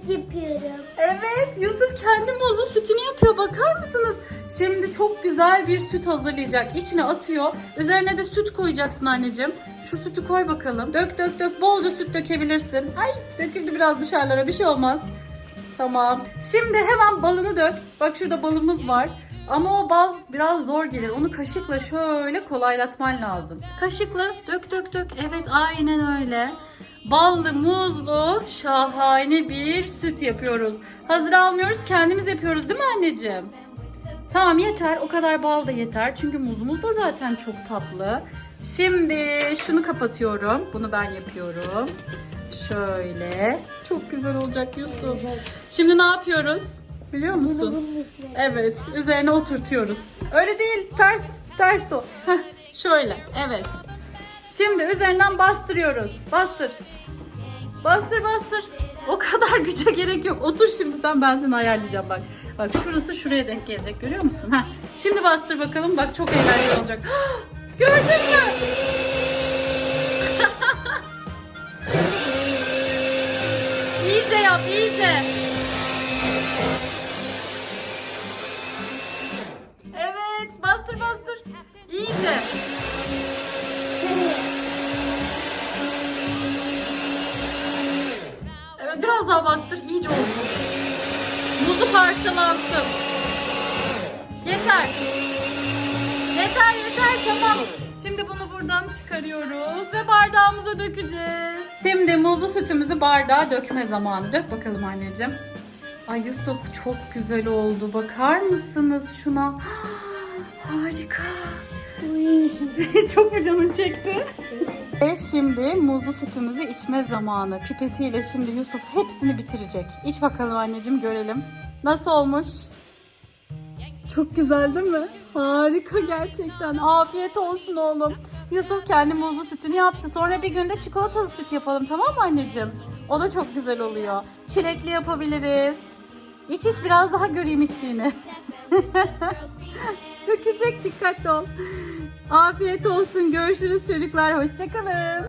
süt yapıyorum. Evet Yusuf kendi muzlu sütünü yapıyor bakar mısınız? Şimdi çok güzel bir süt hazırlayacak. İçine atıyor. Üzerine de süt koyacaksın anneciğim. Şu sütü koy bakalım. Dök dök dök bolca süt dökebilirsin. Ay döküldü biraz dışarılara bir şey olmaz. Tamam. Şimdi hemen balını dök. Bak şurada balımız var. Ama o bal biraz zor gelir. Onu kaşıkla şöyle kolaylatman lazım. Kaşıkla dök dök dök. Evet aynen öyle. Ballı, muzlu, şahane bir süt yapıyoruz. Hazır almıyoruz, kendimiz yapıyoruz değil mi anneciğim? Tamam yeter. O kadar bal da yeter. Çünkü muzumuz da zaten çok tatlı. Şimdi şunu kapatıyorum. Bunu ben yapıyorum. Şöyle. Çok güzel olacak Yusuf. Evet. Şimdi ne yapıyoruz? Biliyor musun? Evet, üzerine oturtuyoruz. Öyle değil, ters, ters o. Heh, şöyle, evet. Şimdi üzerinden bastırıyoruz. Bastır. Bastır, bastır. O kadar güce gerek yok. Otur şimdi sen, ben seni ayarlayacağım bak. Bak şurası şuraya denk gelecek, görüyor musun? Heh. Şimdi bastır bakalım, bak çok eğlenceli olacak. Gördün mü? iyice yap, iyice. Evet, bastır bastır. İyice. Evet, biraz daha bastır. İyice oldu. Muzu parçalansın. Yeter. Yeter yeter tamam. Şimdi bunu buradan çıkarıyoruz ve bardağımıza dökeceğiz. Şimdi muzlu sütümüzü bardağa dökme zamanı. Dök bakalım anneciğim. Ay Yusuf çok güzel oldu. Bakar mısınız şuna? Harika. Çok mu canın çekti? Ve şimdi muzlu sütümüzü içme zamanı. Pipetiyle şimdi Yusuf hepsini bitirecek. İç bakalım anneciğim görelim. Nasıl olmuş? Çok güzel değil mi? Harika gerçekten. Afiyet olsun oğlum. Yusuf kendi muzlu sütünü yaptı. Sonra bir günde çikolatalı süt yapalım tamam mı anneciğim? O da çok güzel oluyor. Çilekli yapabiliriz. İç iç biraz daha göreyim içtiğini. Dökecek dikkatli ol. Afiyet olsun. Görüşürüz çocuklar. Hoşçakalın.